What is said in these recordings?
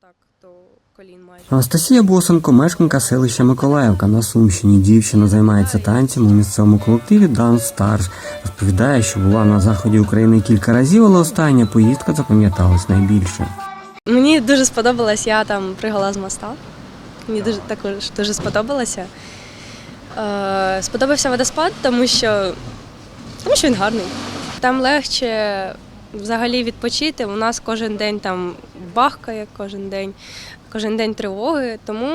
так до колін майже. Анастасія Босенко, мешканка селища Миколаївка на Сумщині. Дівчина займається танцем у місцевому колективі Dance Stars. Розповідає, що була на заході України кілька разів, але остання поїздка запам'яталась найбільше. Мені дуже сподобалось, я там пригала з моста. Мені дуже також дуже сподобалося. Е, сподобався водоспад, тому що, тому що він гарний. Там легше взагалі відпочити. У нас кожен день там бахкає, кожен день, кожен день тривоги. Тому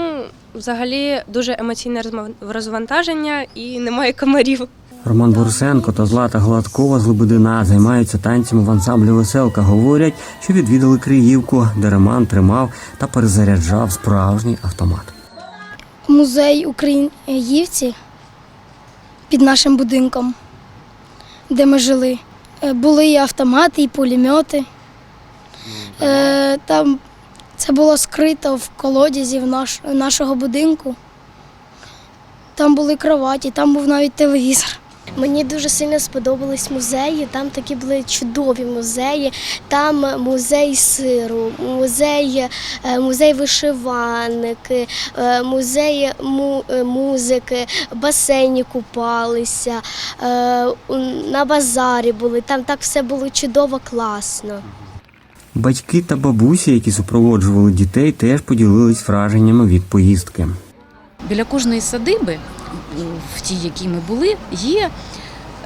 взагалі дуже емоційне розвантаження і немає комарів. Роман Борисенко та Злата Гладкова з Лебедина займаються танцями в ансамблі Веселка. Говорять, що відвідали Криївку, де Роман тримав та перезаряджав справжній автомат. музей Українівці під нашим будинком, де ми жили. Е, Були і автомати, і пулемети. Е, Там це було скрито в колодязі нашого будинку. Там були кроваті, там був навіть телевізор. Мені дуже сильно сподобались музеї. Там такі були чудові музеї. Там музей сиру, музей, е, музей вишиванки, е, музей е, музики, басейні купалися, на базарі були. Там так все було чудово, класно. Батьки та бабусі, які супроводжували дітей, теж поділились враженнями від поїздки. Біля кожної садиби, в тій, якій ми були, є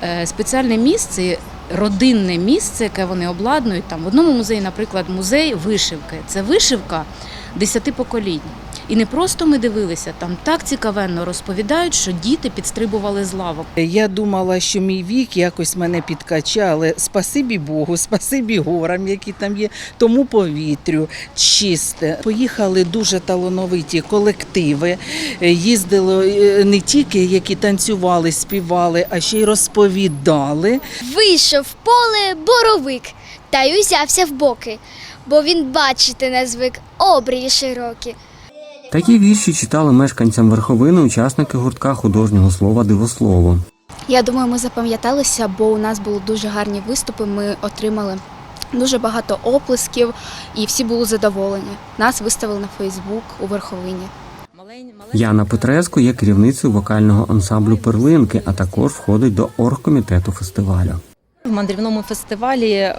е, спеціальне місце, родинне місце, яке вони обладнують. Там в одному музеї, наприклад, музей вишивки. Це вишивка десяти поколінь. І не просто ми дивилися, там так цікавенно розповідають, що діти підстрибували з лавок. Я думала, що мій вік якось мене підкачає, але спасибі Богу, спасибі горам, які там є, тому повітрю чисте. Поїхали дуже талановиті колективи. Їздили е, не тільки які танцювали, співали, а ще й розповідали. Вийшов в поле боровик та й узявся в боки, бо він бачити не звик обрії широкі. Такі вірші читали мешканцям верховини учасники гуртка художнього слова Дивослово. Я думаю, ми запам'яталися, бо у нас були дуже гарні виступи. Ми отримали дуже багато оплесків, і всі були задоволені. Нас виставили на Фейсбук у верховині. Яна Петреско є керівницею вокального ансамблю Перлинки, а також входить до оргкомітету фестивалю. В мандрівному фестивалі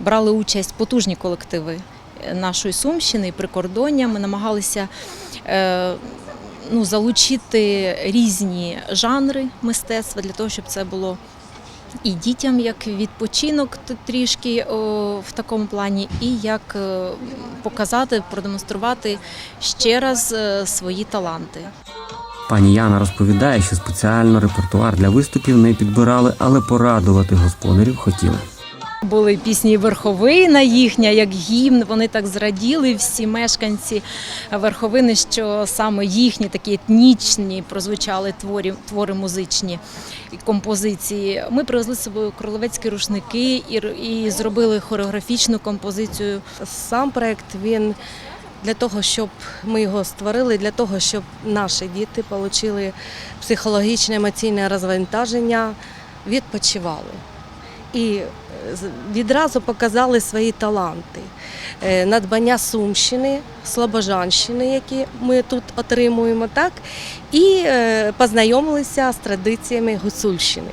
брали участь потужні колективи нашої Сумщини і прикордоння. Ми намагалися е, ну, залучити різні жанри мистецтва для того, щоб це було і дітям як відпочинок трішки о, в такому плані, і як е, показати, продемонструвати ще раз е, свої таланти. Пані Яна розповідає, що спеціально репертуар для виступів не підбирали, але порадувати господарів хотіли. Були пісні Верховина їхня, як гімн. Вони так зраділи всі мешканці верховини, що саме їхні такі етнічні прозвучали творі, твори музичні композиції. Ми привезли з собою кролевецькі рушники і, і зробили хореографічну композицію. Сам проект він для того, щоб ми його створили, для того, щоб наші діти отримали психологічне емоційне розвантаження, відпочивали. І е, відразу показали свої таланти. Е, Надбання Сумщини, Слобожанщини, які ми тут отримуємо, так, і е, познайомилися з традиціями Гуцульщини.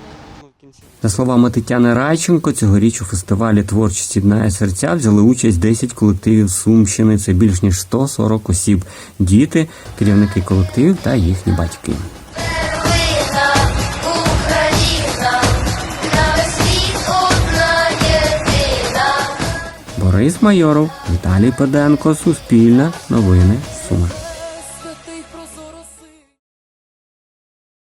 За словами Тетяни Райченко, цьогоріч у фестивалі творчості дна серця взяли участь 10 колективів Сумщини. Це більш ніж 140 осіб, діти, керівники колективів та їхні батьки. Борис Майоров, Віталій Педенко, Суспільне, Новини, Суми.